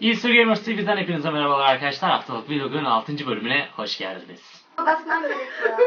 Easter Gamers TV'den hepinize merhabalar arkadaşlar. Haftalık vlogun 6. bölümüne hoş geldiniz. Basmam gerekiyor.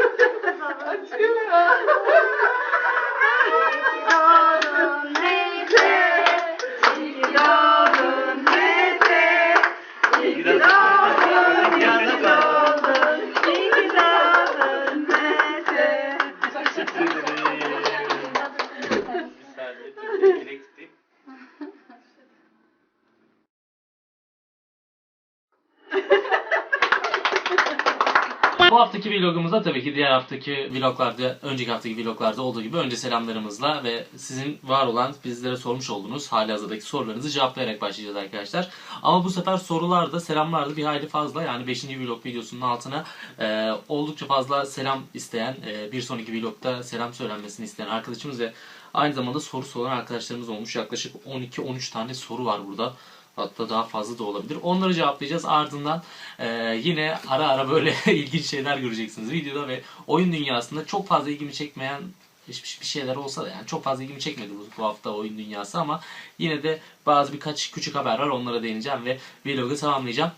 Haftaki vlogumuzda tabii ki diğer haftaki vloglarda, önceki haftaki vloglarda olduğu gibi önce selamlarımızla ve sizin var olan bizlere sormuş olduğunuz hali hazırdaki sorularınızı cevaplayarak başlayacağız arkadaşlar. Ama bu sefer sorularda selamlarda bir hayli fazla yani 5. vlog videosunun altına e, oldukça fazla selam isteyen, e, bir sonraki vlogda selam söylenmesini isteyen arkadaşımız ve aynı zamanda soru soran arkadaşlarımız olmuş. Yaklaşık 12-13 tane soru var burada. Hatta daha fazla da olabilir. Onları cevaplayacağız. Ardından e, yine ara ara böyle ilginç şeyler göreceksiniz videoda ve oyun dünyasında çok fazla ilgimi çekmeyen hiçbir bir şeyler olsa da yani çok fazla ilgimi çekmedi bu, bu hafta oyun dünyası ama yine de bazı birkaç küçük haber var onlara değineceğim ve vlogu tamamlayacağım.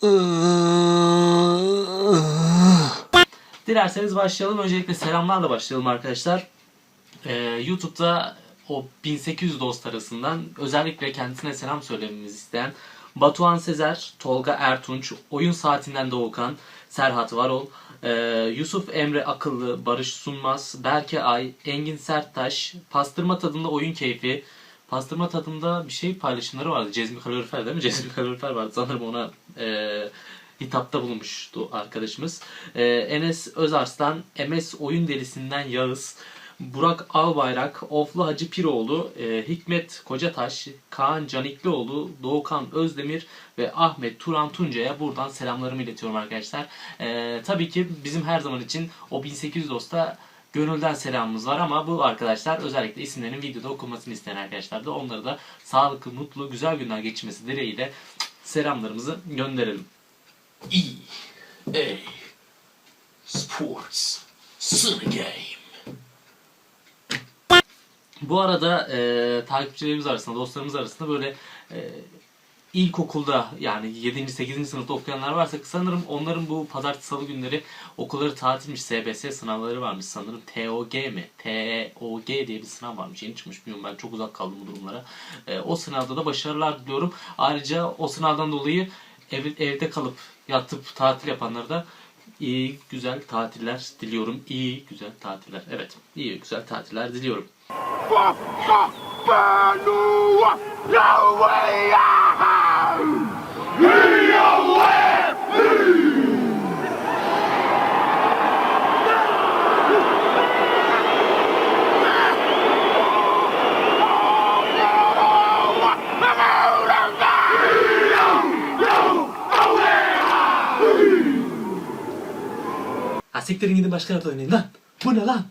Dilerseniz başlayalım. Öncelikle selamlarla başlayalım arkadaşlar. Ee, YouTube'da o 1800 dost arasından özellikle kendisine selam söylememizi isteyen Batuhan Sezer, Tolga Ertunç, Oyun Saatinden Doğukan, Serhat Varol, e, Yusuf Emre Akıllı, Barış Sunmaz, Berke Ay, Engin Serttaş, Pastırma Tadında Oyun Keyfi, Pastırma Tadında bir şey paylaşımları vardı. Cezmi Kalorifer değil mi? Cezmi Kalorifer vardı. Sanırım ona e, hitapta bulunmuştu arkadaşımız. E, Enes Özarslan, MS Oyun Delisinden Yağız, Burak Albayrak, Oflu Hacı Piroğlu, e, Hikmet Kocataş, Kaan Caniklioğlu, Doğukan Özdemir ve Ahmet Turan Tunca'ya buradan selamlarımı iletiyorum arkadaşlar. E, tabii ki bizim her zaman için o 1800 dosta gönülden selamımız var ama bu arkadaşlar özellikle isimlerinin videoda okunmasını isteyen arkadaşlar da onları da sağlıklı, mutlu, güzel günler geçirmesi dileğiyle selamlarımızı gönderelim. EA Sports Game. Bu arada e, takipçilerimiz arasında, dostlarımız arasında böyle e, ilkokulda yani 7. 8. sınıfta okuyanlar varsa sanırım onların bu pazartesi salı günleri okulları tatilmiş. SBS sınavları varmış sanırım. TOG mi? TOG diye bir sınav varmış. Yeni çıkmış bilmiyorum ben çok uzak kaldım bu durumlara. E, o sınavda da başarılar diliyorum. Ayrıca o sınavdan dolayı ev, evde kalıp yatıp tatil yapanlara da iyi güzel tatiller diliyorum. İyi güzel tatiller. Evet. iyi güzel tatiller diliyorum. Ha siktirin gidin başka yerde oynayın lan. Bu ne lan?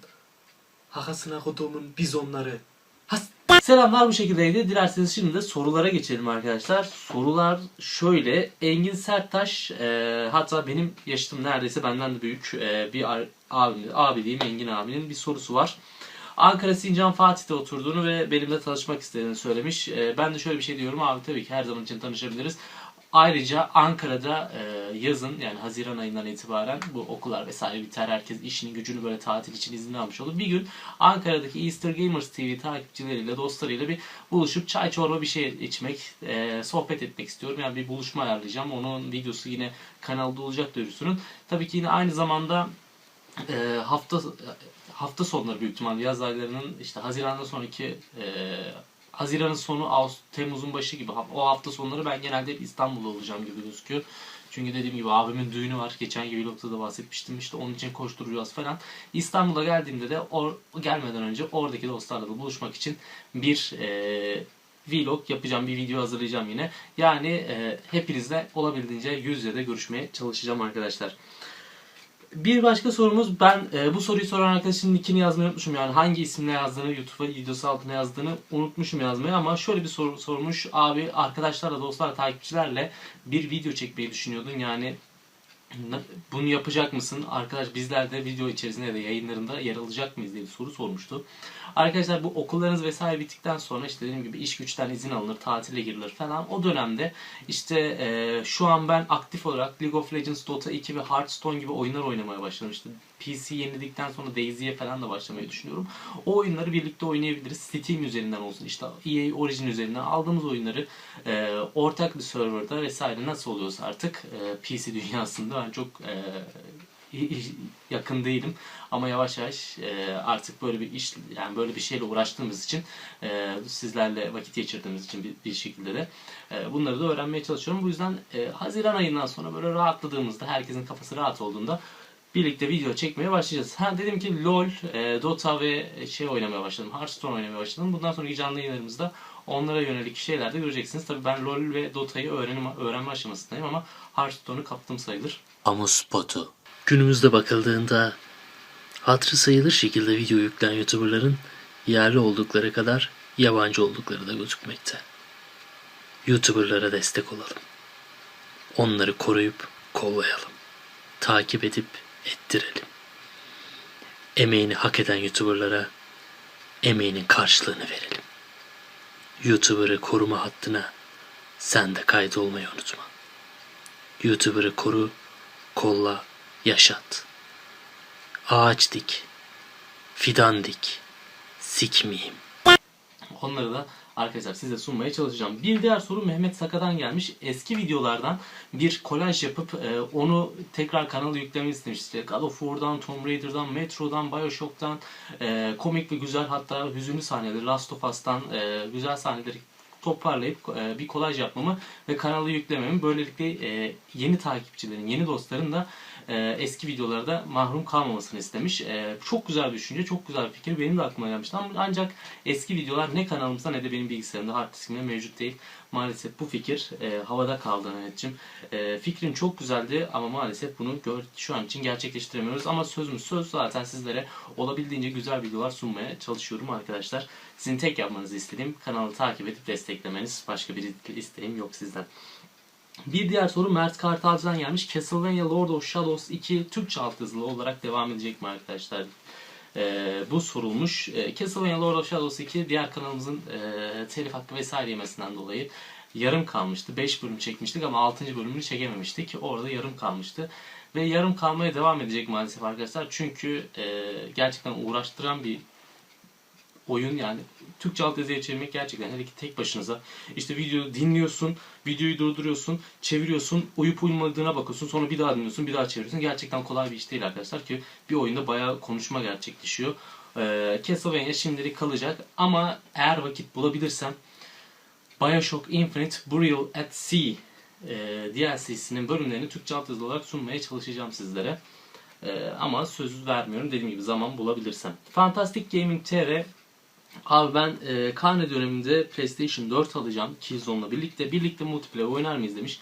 Hakasına koduğumun bizonları. Has. Selamlar bu şekildeydi. Dilerseniz şimdi de sorulara geçelim arkadaşlar. Sorular şöyle. Engin Serttaş e, hatta benim yaşıtım neredeyse benden de büyük e, bir abim, abi diyeyim Engin abinin bir sorusu var. Ankara Sincan Fatih'te oturduğunu ve benimle tanışmak istediğini söylemiş. E, ben de şöyle bir şey diyorum abi tabii ki her zaman için tanışabiliriz. Ayrıca Ankara'da e, yazın yani Haziran ayından itibaren bu okullar vesaire biter. Herkes işini gücünü böyle tatil için izin almış olur. Bir gün Ankara'daki Easter Gamers TV takipçileriyle, dostlarıyla bir buluşup çay çorba bir şey içmek, e, sohbet etmek istiyorum. Yani bir buluşma ayarlayacağım. Onun videosu yine kanalda olacak duyurusunun. Tabii ki yine aynı zamanda e, hafta hafta sonları büyük ihtimalle yaz aylarının işte Haziran'dan sonraki e, Haziran'ın sonu Temmuz'un başı gibi o hafta sonları ben genelde İstanbul'da olacağım gibi gözüküyor. Çünkü dediğim gibi abimin düğünü var. Geçen gibi da bahsetmiştim. İşte onun için koşturacağız falan. İstanbul'a geldiğimde de or, gelmeden önce oradaki dostlarla da buluşmak için bir e, vlog yapacağım. Bir video hazırlayacağım yine. Yani e, hepinizle olabildiğince yüz yüze de görüşmeye çalışacağım arkadaşlar. Bir başka sorumuz ben e, bu soruyu soran arkadaşın nickini yazmayı unutmuşum yani hangi isimle yazdığını YouTube'a videosu altına yazdığını unutmuşum yazmayı ama şöyle bir soru sormuş abi arkadaşlarla dostlarla takipçilerle bir video çekmeyi düşünüyordun yani Bunu yapacak mısın? Arkadaş bizler de video içerisinde de yayınlarında yer alacak mıyız diye bir soru sormuştu. Arkadaşlar bu okullarınız vesaire bittikten sonra işte dediğim gibi iş güçten izin alınır, tatile girilir falan. O dönemde işte e, şu an ben aktif olarak League of Legends, Dota 2 ve Hearthstone gibi oyunlar oynamaya başladım. İşte PC yeniledikten sonra DayZ'ye falan da başlamayı düşünüyorum. O oyunları birlikte oynayabiliriz. Steam üzerinden olsun, işte EA Origin üzerinden aldığımız oyunları e, ortak bir serverda vesaire nasıl oluyorsa artık e, PC dünyasında ben çok e, yakın değilim ama yavaş yavaş e, artık böyle bir iş yani böyle bir şeyle uğraştığımız için e, sizlerle vakit geçirdiğimiz için bir, şekilde de e, bunları da öğrenmeye çalışıyorum. Bu yüzden Haziran ayından sonra böyle rahatladığımızda herkesin kafası rahat olduğunda birlikte video çekmeye başlayacağız. Ha dedim ki LoL, Dota ve şey oynamaya başladım. Hearthstone oynamaya başladım. Bundan sonraki canlı yayınlarımızda onlara yönelik şeyler de göreceksiniz. Tabii ben LoL ve Dota'yı öğrenim, öğrenme aşamasındayım ama Hearthstone'u kaptım sayılır. Amu spotu. Günümüzde bakıldığında hatırı sayılır şekilde video yükleyen YouTuber'ların yerli oldukları kadar yabancı oldukları da gözükmekte. YouTuber'lara destek olalım. Onları koruyup kollayalım. Takip edip ettirelim. Emeğini hak eden YouTuber'lara emeğinin karşılığını verelim. YouTuber'ı koruma hattına sen de kaydolmayı unutma. YouTuber'ı koru, kolla, yaşat. Ağaç dik, fidan dik, sikmeyeyim. Onları da arkadaşlar size sunmaya çalışacağım. Bir diğer soru Mehmet Saka'dan gelmiş. Eski videolardan bir kolaj yapıp e, onu tekrar kanala yüklemeyi istemiş. İşte God of War'dan, Tomb Raider'dan, Metro'dan, Bioshock'tan e, komik ve güzel hatta hüzünlü sahneleri, Last of Us'tan e, güzel sahneleri toparlayıp e, bir kolaj yapmamı ve kanala yüklememi böylelikle e, yeni takipçilerin, yeni dostların da e, eski videolarda mahrum kalmamasını istemiş. E, çok güzel bir düşünce, çok güzel bir fikir. Benim de aklıma gelmişti ancak eski videolar ne kanalımızda ne de benim bilgisayarımda, hard diskimde mevcut değil. Maalesef bu fikir e, havada kaldı Mehmetciğim. Fikrin çok güzeldi ama maalesef bunu şu an için gerçekleştiremiyoruz. Ama sözümüz söz zaten sizlere olabildiğince güzel videolar sunmaya çalışıyorum arkadaşlar. Sizin tek yapmanızı istediğim kanalı takip edip desteklemeniz. Başka bir isteğim yok sizden. Bir diğer soru Mert Kartalcı'dan gelmiş. Castlevania Lord of Shadows 2 Türkçe altyazılı olarak devam edecek mi arkadaşlar? Ee, bu sorulmuş. Ee, Castlevania Lord of Shadows 2 diğer kanalımızın e, telif hakkı vesaire yemesinden dolayı yarım kalmıştı. 5 bölüm çekmiştik ama 6. bölümünü çekememiştik. Orada yarım kalmıştı. Ve yarım kalmaya devam edecek maalesef arkadaşlar. Çünkü e, gerçekten uğraştıran bir oyun yani Türkçe alt yazıya çevirmek gerçekten hele ki tek başınıza işte video dinliyorsun, videoyu durduruyorsun, çeviriyorsun, uyup uyumadığına bakıyorsun, sonra bir daha dinliyorsun, bir daha çeviriyorsun. Gerçekten kolay bir iş değil arkadaşlar ki bir oyunda bayağı konuşma gerçekleşiyor. Ee, Castlevania şimdilik kalacak ama eğer vakit bulabilirsem Bioshock Infinite Burial at Sea e, DLC'sinin bölümlerini Türkçe alt yazılı olarak sunmaya çalışacağım sizlere. E, ama söz vermiyorum dediğim gibi zaman bulabilirsem. Fantastic Gaming TR Abi ben e, karne döneminde PlayStation 4 alacağım Killzone'la birlikte. Birlikte multiplayer oynar mıyız demiş.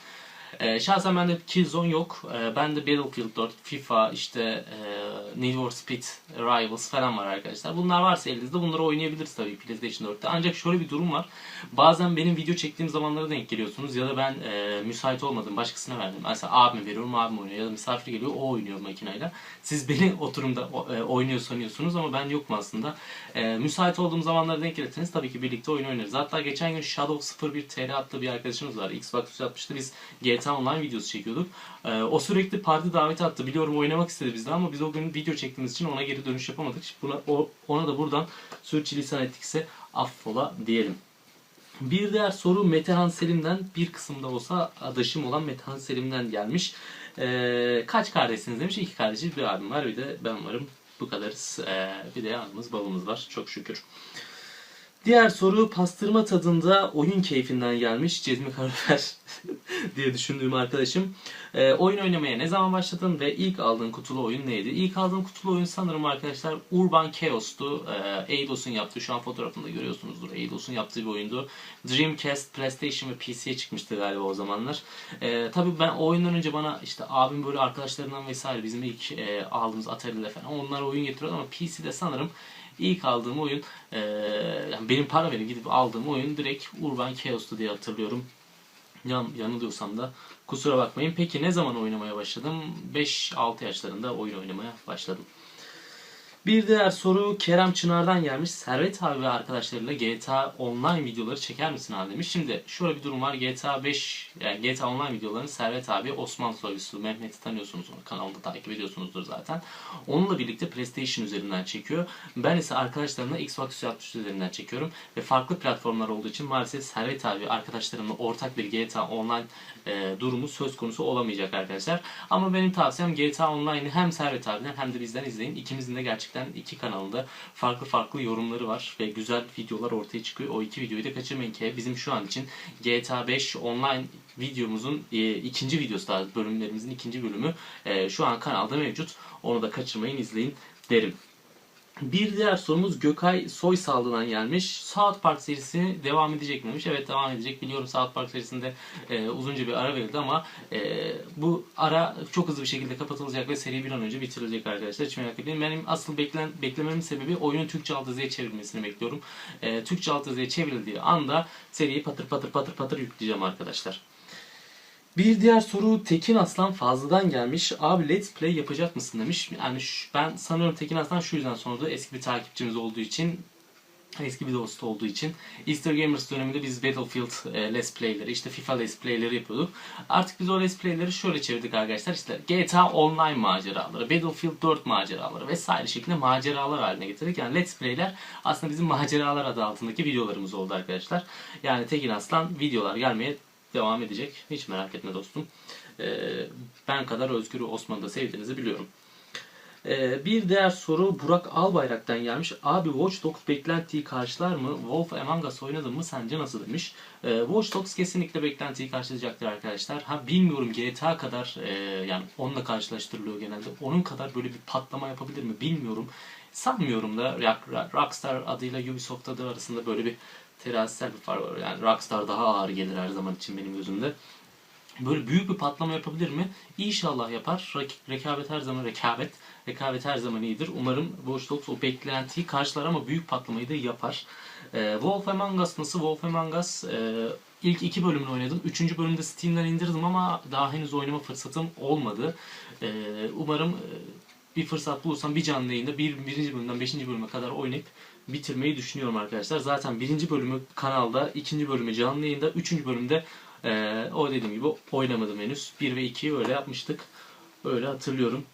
E, şahsen bende Killzone yok. E, bende Battlefield 4, FIFA, işte e, Need for Speed, Rivals falan var arkadaşlar. Bunlar varsa elinizde bunları oynayabiliriz tabii PlayStation 4'te. Ancak şöyle bir durum var. Bazen benim video çektiğim zamanlara denk geliyorsunuz ya da ben e, müsait olmadım başkasına verdim. Mesela abime veriyorum abim oynuyor ya da misafir geliyor o oynuyor makineyle. Siz beni oturumda e, oynuyor sanıyorsunuz ama ben yokum aslında. E, müsait olduğum zamanlara denk gelirseniz tabii ki birlikte oyun oynarız. Hatta geçen gün Shadow 01 TR adlı bir arkadaşımız var. Xbox 360'ta biz GTA Online videosu çekiyorduk. E, o sürekli parti daveti attı. Biliyorum oynamak istedi bizden ama biz o gün video çektiğimiz için ona geri dönüş yapamadık. Buna, o, ona da buradan sürçülisan ettikse affola diyelim. Bir diğer soru Metehan Selim'den bir kısımda olsa adaşım olan Metehan Selim'den gelmiş. Ee, kaç kardeşsiniz demiş. İki kardeşiz bir abim var bir de ben varım. Bu kadarız. Ee, bir de anımız babamız var çok şükür. Diğer soru pastırma tadında oyun keyfinden gelmiş. Cezmi Karafer diye düşündüğüm arkadaşım. Ee, oyun oynamaya ne zaman başladın ve ilk aldığın kutulu oyun neydi? İlk aldığım kutulu oyun sanırım arkadaşlar Urban Chaos'tu. Ee, Eidos'un yaptığı, şu an fotoğrafında görüyorsunuzdur. Eidos'un yaptığı bir oyundu. Dreamcast, PlayStation ve PC'ye çıkmıştı galiba o zamanlar. Ee, tabii ben o oyundan önce bana işte abim böyle arkadaşlarından vesaire bizim ilk e, aldığımız Atari'de falan onlar oyun getiriyordu ama PC'de sanırım İlk aldığım oyun, e, yani benim para verip gidip aldığım oyun direkt Urban Chaos'tu diye hatırlıyorum. Yan, yanılıyorsam da kusura bakmayın. Peki ne zaman oynamaya başladım? 5-6 yaşlarında oyun oynamaya başladım. Bir diğer soru Kerem Çınar'dan gelmiş. Servet abi ve arkadaşlarıyla GTA Online videoları çeker misin abi demiş. Şimdi şöyle bir durum var. GTA 5 yani GTA Online videolarını Servet abi Osman Soylusu Mehmet'i tanıyorsunuz onu. Kanalda takip ediyorsunuzdur zaten. Onunla birlikte PlayStation üzerinden çekiyor. Ben ise arkadaşlarımla Xbox 360 üzerinden çekiyorum. Ve farklı platformlar olduğu için maalesef Servet abi arkadaşlarımla ortak bir GTA Online e, durumu söz konusu olamayacak arkadaşlar. Ama benim tavsiyem GTA Online'ı hem Servet abiden hem de bizden izleyin. İkimizin de gerçekten iki kanalında farklı farklı yorumları var ve güzel videolar ortaya çıkıyor. O iki videoyu da kaçırmayın ki bizim şu an için GTA 5 Online videomuzun e, ikinci videosu daha bölümlerimizin ikinci bölümü e, şu an kanalda mevcut. Onu da kaçırmayın izleyin derim. Bir diğer sorumuz Gökay Soysal'dan gelmiş. South Park serisi devam edecek miymiş? Evet devam edecek. Biliyorum South Park serisinde e, uzunca bir ara verildi ama e, bu ara çok hızlı bir şekilde kapatılacak ve seri bir an önce bitirilecek arkadaşlar. Hiç merak etmeyin. Benim asıl beklen, beklememin sebebi oyunun Türkçe altyazıya çevrilmesini bekliyorum. E, Türkçe altyazıya çevrildiği anda seriyi patır patır patır patır yükleyeceğim arkadaşlar. Bir diğer soru Tekin Aslan Fazlı'dan gelmiş. Abi let's play yapacak mısın demiş. Yani şu- ben sanıyorum Tekin Aslan şu yüzden sordu. Eski bir takipçimiz olduğu için eski bir dost olduğu için Easter Gamers döneminde biz Battlefield e, Let's Play'leri, işte FIFA Let's Play'leri yapıyorduk. Artık biz o Let's Play'leri şöyle çevirdik arkadaşlar. İşte GTA Online maceraları, Battlefield 4 maceraları vesaire şeklinde maceralar haline getirdik. Yani Let's Play'ler aslında bizim maceralar adı altındaki videolarımız oldu arkadaşlar. Yani Tekin Aslan videolar gelmeye devam edecek. Hiç merak etme dostum. Ee, ben kadar Özgür Osman'ı da sevdiğinizi biliyorum. Ee, bir diğer soru Burak Albayrak'tan gelmiş. Abi Watch Dogs beklentiyi karşılar mı? Wolf Among Us oynadın mı? Sence nasıl demiş. Ee, Watch Dogs kesinlikle beklentiyi karşılayacaktır arkadaşlar. Ha bilmiyorum GTA kadar e, yani onunla karşılaştırılıyor genelde. Onun kadar böyle bir patlama yapabilir mi bilmiyorum. Sanmıyorum da Rock- Rock- Rockstar adıyla Ubisoft adı arasında böyle bir terazisel bir fark var. Yani Rockstar daha ağır gelir her zaman için benim gözümde. Böyle büyük bir patlama yapabilir mi? İnşallah yapar. Rekabet her zaman rekabet. Rekabet her zaman iyidir. Umarım Watch Dogs o beklentiyi karşılar ama büyük patlamayı da yapar. Ee, Wolf Among Us nasıl? Wolf Among Us e, ilk iki bölümünü oynadım. Üçüncü bölümde Steam'den indirdim ama daha henüz oynama fırsatım olmadı. Ee, umarım e, bir fırsat bulursam bir canlı yayında bir, birinci bölümden beşinci bölüme kadar oynayıp bitirmeyi düşünüyorum arkadaşlar. Zaten birinci bölümü kanalda, ikinci bölümü canlı yayında, üçüncü bölümde e, o dediğim gibi oynamadım henüz. 1 ve 2'yi öyle yapmıştık. Öyle hatırlıyorum.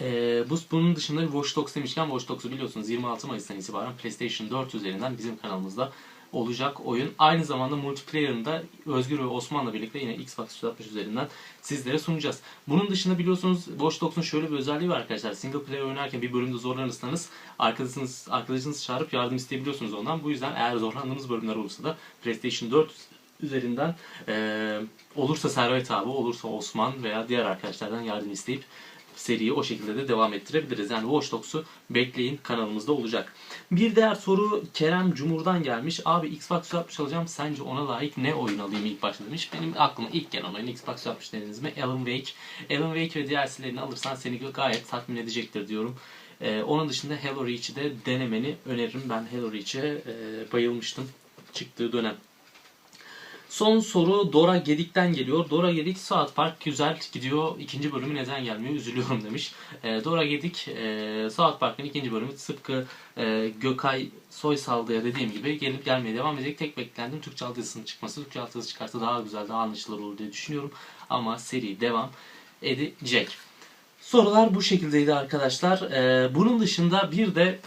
Ee, bu bunun dışında Watch Dogs demişken Watch Dogs'u biliyorsunuz 26 Mayıs'tan itibaren PlayStation 4 üzerinden bizim kanalımızda olacak oyun. Aynı zamanda multiplayer'ında Özgür ve Osman'la birlikte yine Xbox 360 üzerinden sizlere sunacağız. Bunun dışında biliyorsunuz Watch Dogs'un şöyle bir özelliği var arkadaşlar. Single player oynarken bir bölümde zorlanırsanız arkadaşınız, arkadaşınızı çağırıp yardım isteyebiliyorsunuz ondan. Bu yüzden eğer zorlandığınız bölümler olursa da PlayStation 4 üzerinden eee, olursa Servet abi, olursa Osman veya diğer arkadaşlardan yardım isteyip seriyi o şekilde de devam ettirebiliriz. Yani Watch Dogs'u bekleyin kanalımızda olacak. Bir diğer soru Kerem Cumhur'dan gelmiş. Abi Xbox 360 alacağım. Sence ona layık ne oyun alayım ilk başta demiş. Benim aklıma ilk gelen oyun Xbox 360 dediniz mi? Alan Wake. Alan Wake ve DLC'lerini alırsan seni gayet tatmin edecektir diyorum. Ee, onun dışında Halo Reach'i de denemeni öneririm. Ben Halo Reach'e e, bayılmıştım çıktığı dönem. Son soru Dora Gedik'ten geliyor. Dora Gedik South Park güzel gidiyor. İkinci bölümü neden gelmiyor? Üzülüyorum demiş. E, Dora Gedik e, South Park'ın ikinci bölümü tıpkı e, Gökay Soysal'da dediğim gibi gelip gelmeye devam edecek. Tek beklentim Türkçe altyazısının çıkması. Türkçe altyazısı çıkarsa daha güzel, daha anlaşılır olur diye düşünüyorum. Ama seri devam edecek. Sorular bu şekildeydi arkadaşlar. E, bunun dışında bir de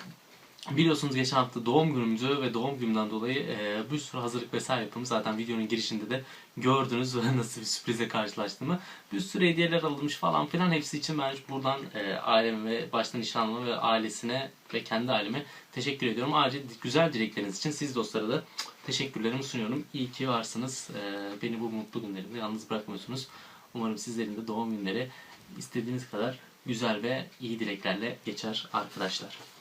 Biliyorsunuz geçen hafta doğum günümüzü ve doğum günümden dolayı e, bir sürü hazırlık vesaire yaptım. Zaten videonun girişinde de gördünüz nasıl bir sürprize karşılaştığımı. Bir sürü hediyeler alınmış falan filan. Hepsi için ben buradan e, aileme ve başta nişanlıma ve ailesine ve kendi aileme teşekkür ediyorum. Ayrıca güzel dilekleriniz için siz dostlara da teşekkürlerimi sunuyorum. İyi ki varsınız. E, beni bu mutlu günlerimde yalnız bırakmıyorsunuz. Umarım sizlerin de doğum günleri istediğiniz kadar güzel ve iyi dileklerle geçer arkadaşlar.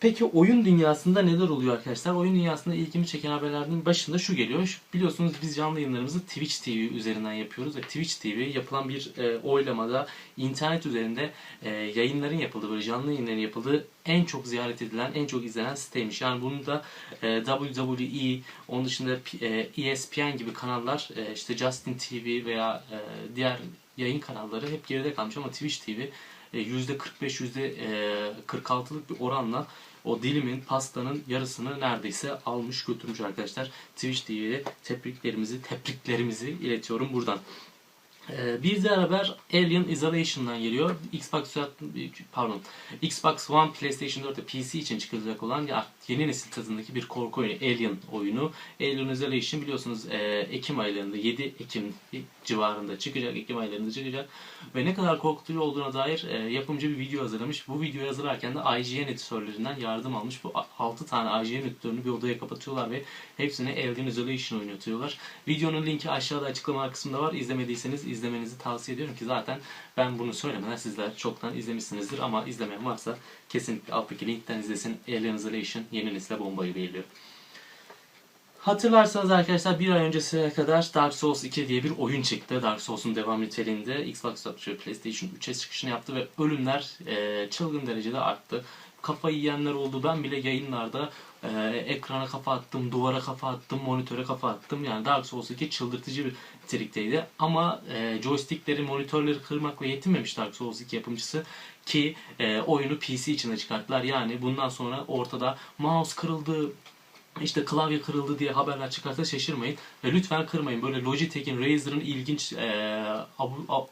Peki oyun dünyasında neler oluyor arkadaşlar? Oyun dünyasında ilgimi çeken haberlerin başında şu geliyor. Biliyorsunuz biz canlı yayınlarımızı Twitch TV üzerinden yapıyoruz ve Twitch TV yapılan bir e, oylamada internet üzerinde e, yayınların yapıldığı, böyle canlı yayınların yapıldığı en çok ziyaret edilen, en çok izlenen siteymiş. Yani bunu da e, WWE, onun dışında e, ESPN gibi kanallar, e, işte Justin TV veya e, diğer yayın kanalları hep geride kalmış ama Twitch TV e, %45, %46'lık bir oranla o dilimin, pastanın yarısını neredeyse almış götürmüş arkadaşlar. Twitch TV'ye tebriklerimizi, tebriklerimizi iletiyorum buradan. Ee, bir diğer haber Alien Isolation'dan geliyor. Xbox pardon Xbox One, PlayStation 4 ve PC için çıkılacak olan yeni nesil tadındaki bir korku oyunu Alien oyunu. Alien Isolation biliyorsunuz e, Ekim aylarında 7 Ekim civarında çıkacak. Ekim aylarında çıkacak. Ve ne kadar korkutucu olduğuna dair e, yapımcı bir video hazırlamış. Bu videoyu hazırlarken de IGN editörlerinden yardım almış. Bu 6 tane IGN editörünü bir odaya kapatıyorlar ve hepsine Alien Isolation oynatıyorlar. Videonun linki aşağıda açıklama kısmında var. İzlemediyseniz izlemenizi tavsiye ediyorum ki zaten ben bunu söylemeden sizler çoktan izlemişsinizdir ama izlemeyen varsa kesinlikle alttaki linkten izlesin. Alien Isolation yeni nesile bombayı belirliyor. Hatırlarsanız arkadaşlar bir ay öncesine kadar Dark Souls 2 diye bir oyun çıktı. Dark Souls'un devam niteliğinde Xbox ve PlayStation 3'e çıkışını yaptı ve ölümler e, çılgın derecede arttı. Kafayı yiyenler oldu. Ben bile yayınlarda e, ekrana kafa attım, duvara kafa attım, monitöre kafa attım. Yani Dark Souls 2 çıldırtıcı bir nitelikteydi. Ama e, joystickleri, monitörleri kırmakla yetinmemiş Dark Souls 2 yapımcısı ki e, oyunu PC içinde çıkarttılar. Yani bundan sonra ortada mouse kırıldı, işte klavye kırıldı diye haberler çıkarsa şaşırmayın. Ve lütfen kırmayın. Böyle Logitech'in, Razer'ın ilginç e, ab- ab-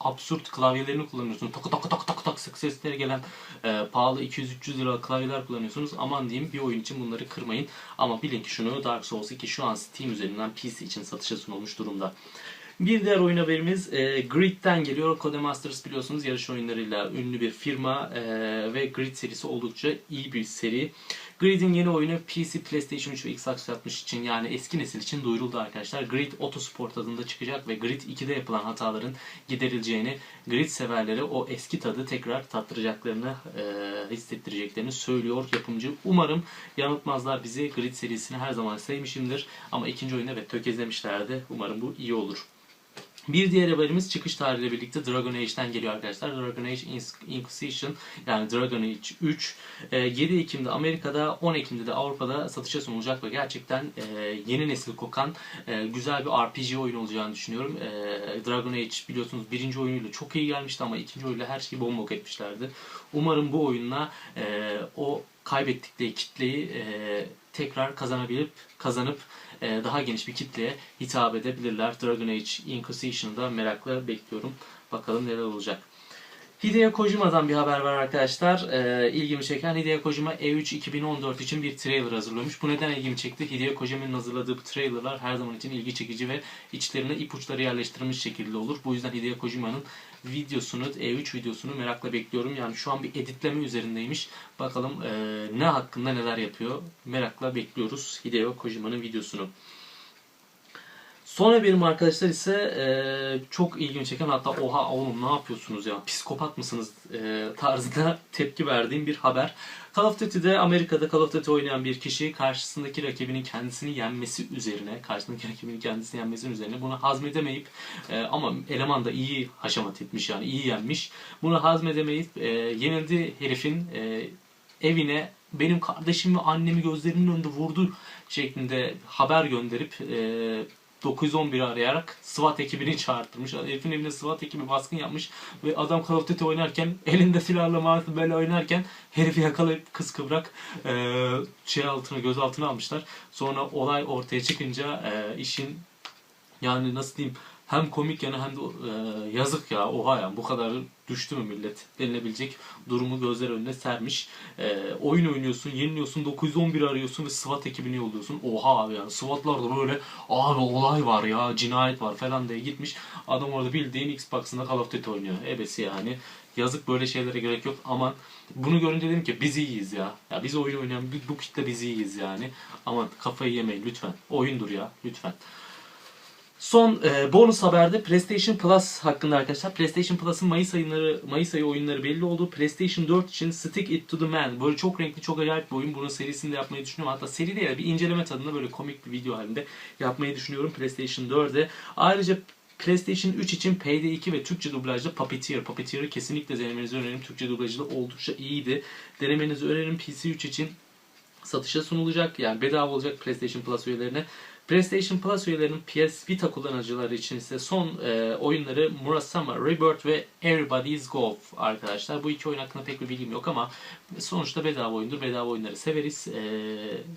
absürt klavyelerini kullanıyorsunuz. Tak tak tak tak tak sık sesleri gelen e, pahalı 200-300 lira klavyeler kullanıyorsunuz. Aman diyeyim bir oyun için bunları kırmayın. Ama bilin ki şunu Dark Souls 2 şu an Steam üzerinden PC için satışa sunulmuş durumda. Bir diğer oyun haberimiz e, Grid'den geliyor. Codemasters biliyorsunuz yarış oyunlarıyla ünlü bir firma e, ve Grid serisi oldukça iyi bir seri. Grid'in yeni oyunu PC, PlayStation 3 ve Xbox 360 için yani eski nesil için duyuruldu arkadaşlar. Grid Autosport adında çıkacak ve Grid 2'de yapılan hataların giderileceğini, Grid severlere o eski tadı tekrar tattıracaklarını, e, hissettireceklerini söylüyor yapımcı. Umarım yanıltmazlar bizi. Grid serisini her zaman sevmişimdir ama ikinci oyunda evet tökezlemişlerdi. Umarım bu iyi olur. Bir diğer haberimiz çıkış tarihiyle birlikte Dragon Age'den geliyor arkadaşlar. Dragon Age Inquisition yani Dragon Age 3 e, 7 Ekim'de Amerika'da 10 Ekim'de de Avrupa'da satışa sunulacak ve gerçekten e, yeni nesil kokan e, güzel bir RPG oyun olacağını düşünüyorum. E, Dragon Age biliyorsunuz birinci oyunuyla çok iyi gelmişti ama ikinci oyunuyla her şeyi bombok etmişlerdi. Umarım bu oyunla e, o kaybettikleri kitleyi e, tekrar kazanabilip kazanıp e, daha geniş bir kitleye hitap edebilirler. Dragon Age Inquisition'da merakla bekliyorum. Bakalım neler olacak. Hideo Kojima'dan bir haber var arkadaşlar. Ee, ilgimi çeken Hideo Kojima E3 2014 için bir trailer hazırlamış. Bu neden ilgimi çekti? Hideo Kojima'nın hazırladığı bu trailerlar her zaman için ilgi çekici ve içlerine ipuçları yerleştirilmiş şekilde olur. Bu yüzden Hideo Kojima'nın videosunu, E3 videosunu merakla bekliyorum. Yani şu an bir editleme üzerindeymiş. Bakalım e, ne hakkında neler yapıyor. Merakla bekliyoruz Hideo Kojima'nın videosunu. Son haberim arkadaşlar ise e, çok ilgimi çeken hatta oha oğlum ne yapıyorsunuz ya psikopat mısınız e, tarzında tepki verdiğim bir haber. Call of Duty'de Amerika'da Call of Duty oynayan bir kişi karşısındaki rakibinin kendisini yenmesi üzerine karşısındaki rakibinin kendisini yenmesinin üzerine bunu hazmedemeyip e, ama eleman da iyi haşamat etmiş yani iyi yenmiş. Bunu hazmedemeyip e, yenildi herifin e, evine benim kardeşimi annemi gözlerinin önünde vurdu şeklinde haber gönderip e, 911'i arayarak SWAT ekibini çağırtmış. Herifin evine SWAT ekibi baskın yapmış ve adam Call of Duty oynarken elinde silahla mağazı böyle oynarken herifi yakalayıp kıskıvrak e, şey altına göz altına almışlar. Sonra olay ortaya çıkınca e, işin yani nasıl diyeyim hem komik yanı hem de e, yazık ya oha ya bu kadar düştü mü millet denilebilecek durumu gözler önüne sermiş. E, oyun oynuyorsun, yeniliyorsun, 911 arıyorsun ve SWAT ekibini yolluyorsun. Oha abi yani SWAT'lar da böyle abi olay var ya cinayet var falan diye gitmiş. Adam orada bildiğin Xbox'ında Call of Duty oynuyor. Ebesi yani. Yazık böyle şeylere gerek yok. Aman bunu görünce dedim ki biz iyiyiz ya. Ya biz oyun oynayan bu kitle biz iyiyiz yani. Aman kafayı yemeyin lütfen. Oyundur ya lütfen. Son e, bonus haberde PlayStation Plus hakkında arkadaşlar. PlayStation Plus'ın Mayıs ayları Mayıs ayı oyunları belli oldu. PlayStation 4 için Stick It to the Man. Böyle çok renkli, çok acayip bir oyun. Bunun serisini de yapmayı düşünüyorum. Hatta seri değil de bir inceleme tadında böyle komik bir video halinde yapmayı düşünüyorum PlayStation 4'e. Ayrıca PlayStation 3 için Payday 2 ve Türkçe dublajlı Puppeteer. Puppeteer'ı kesinlikle denemenizi öneririm. Türkçe dublajı da oldukça iyiydi. Denemenizi öneririm PC3 için satışa sunulacak. Yani bedava olacak PlayStation Plus üyelerine. PlayStation Plus üyelerinin PS Vita kullanıcıları için ise son e, oyunları Murasama Rebirth ve Everybody's Golf arkadaşlar. Bu iki oyun hakkında pek bir bilgim yok ama sonuçta bedava oyundur. Bedava oyunları severiz. E,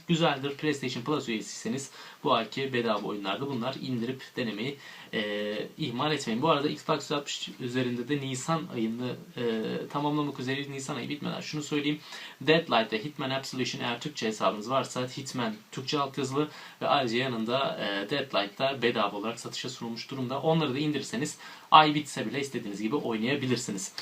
güzeldir. PlayStation Plus üyesiyseniz bu ayki bedava oyunlarda bunlar indirip denemeyi e, ihmal etmeyin. Bu arada Xbox 360 üzerinde de Nisan ayını e, tamamlamak üzereyiz. Nisan ayı bitmeden şunu söyleyeyim. Deadlight ve Hitman Absolution eğer Türkçe hesabınız varsa Hitman Türkçe altyazılı ve ayrıca yanında e, Deadlight'ta bedava olarak satışa sunulmuş durumda. Onları da indirirseniz ay bitse bile istediğiniz gibi oynayabilirsiniz.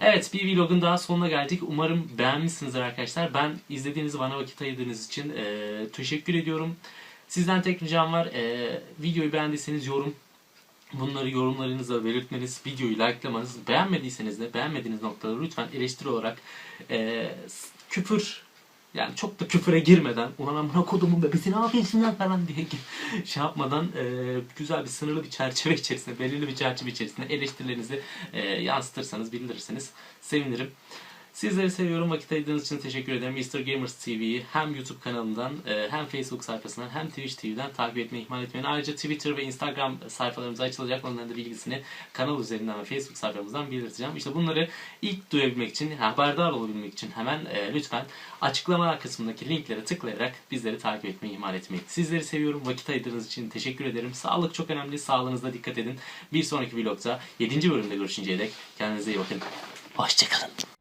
Evet bir vlogun daha sonuna geldik. Umarım beğenmişsinizdir arkadaşlar. Ben izlediğiniz bana vakit ayırdığınız için e, teşekkür ediyorum. Sizden tek ricam var. E, videoyu beğendiyseniz yorum Bunları yorumlarınızla belirtmeniz, videoyu likelamanız, beğenmediyseniz de beğenmediğiniz noktaları lütfen eleştiri olarak e, küfür yani çok da küfüre girmeden ulan amına kodumun be bizi ne yapıyorsun lan falan diye şey yapmadan e, güzel bir sınırlı bir çerçeve içerisinde, belirli bir çerçeve içerisinde eleştirilerinizi e, yansıtırsanız, bildirirseniz sevinirim. Sizleri seviyorum. Vakit ayırdığınız için teşekkür ederim. Mr. Gamers TV'yi hem YouTube kanalından e, hem Facebook sayfasından hem Twitch TV'den takip etmeyi ihmal etmeyin. Ayrıca Twitter ve Instagram sayfalarımız açılacak. Onların da bilgisini kanal üzerinden ve Facebook sayfamızdan belirteceğim. İşte bunları ilk duyabilmek için, haberdar olabilmek için hemen e, lütfen açıklamalar kısmındaki linklere tıklayarak bizleri takip etmeyi ihmal etmeyin. Sizleri seviyorum. Vakit ayırdığınız için teşekkür ederim. Sağlık çok önemli. Sağlığınıza dikkat edin. Bir sonraki vlogda 7. bölümde görüşünceye dek kendinize iyi bakın. Hoşçakalın.